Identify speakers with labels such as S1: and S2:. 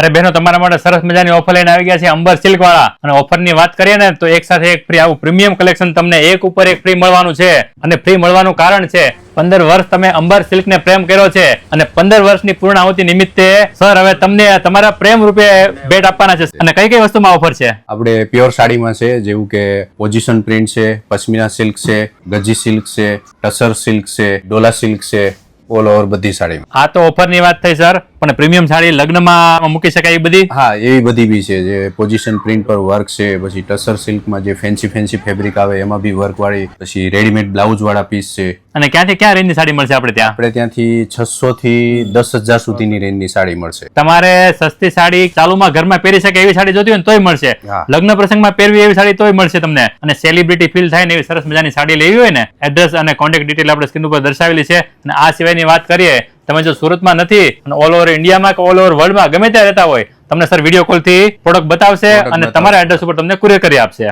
S1: અરે બહેનો તમારા માટે સરસ મજાની ઓફર લઈને આવી ગયા છે અંબર સિલ્ક વાળા અને ઓફરની વાત કરીએ ને, તો એક સાથે એક ફ્રી આવું પ્રીમિયમ કલેક્શન તમને એક ઉપર એક ફ્રી મળવાનું છે. અને ફ્રી મળવાનું કારણ છે, પંદર વર્ષ તમે અંબર સિલ્ક ને પ્રેમ કર્યો છે. અને પંદર વર્ષની પૂર્ણાહુતિ નિમિત્તે, સર, હવે તમને તમારા પ્રેમ રૂપે ભેટ આપવાના છે. અને કઈ કઈ વસ્તુમાં ઓફર છે?
S2: આપણે પ્યોર સાડીમાં છે, જેવું કે પોઝિશન પ્રિન્ટ છે, પશ્મિના સિલ્ક છે, ગજી સિલ્ક છે, ટસર સિલ્ક છે, ડોલા સિલ્ક છે ઓલ ઓવર બધી સાડીમાં
S1: આ તો ઓફરની વાત થઈ સર. પણ પ્રીમિયમ સાડી લગ્નમાં મૂકી શકાય એ બધી?
S2: હા એવી બધી બી છે. જે પોઝિશન પ્રિન્ટ પર વર્ક છે પછી ટસર સિલ્કમાં જે ફેન્સી ફેન્સી ફેબ્રિક આવે એમાં બી વર્ક વાળી પછી રેડીમેડ બ્લાઉઝ વાળા પીસ છે.
S1: અને ક્યાંથી ક્યાં રેન્જની સાડી મળશે આપણે ત્યાં?
S2: આપણે ત્યાંથી છસો થી દસ હજાર સુધીની રેન્જની સાડી મળશે.
S1: તમારે સસ્તી સાડી ચાલુમાં ઘરમાં પહેરી શકે એવી સાડી જોતી હોય ને તોય મળશે. લગ્ન પ્રસંગમાં પહેરવી એવી સાડી તોય મળશે તમને. અને સેલિબ્રિટી ફીલ થાય ને એવી સરસ મજાની સાડી લેવી હોય ને એડ્રેસ અને કોન્ટેક્ટ ડિટેલ આપણે સ્ક્રીન ઉપર દર્શાવેલી છે. અને આ સિવાયની વાત કરીએ તમે જો સુરતમાં નથી અને ઓલ ઓવર ઇન્ડિયામાં કે ઓલ ઓવર વર્લ્ડમાં ગમે ત્યાં રહેતા હોય તમને સર વીડિયો કોલથી પ્રોડક્ટ બતાવશે અને તમારા એડ્રેસ ઉપર તમને કુરિયર કરી આપશે.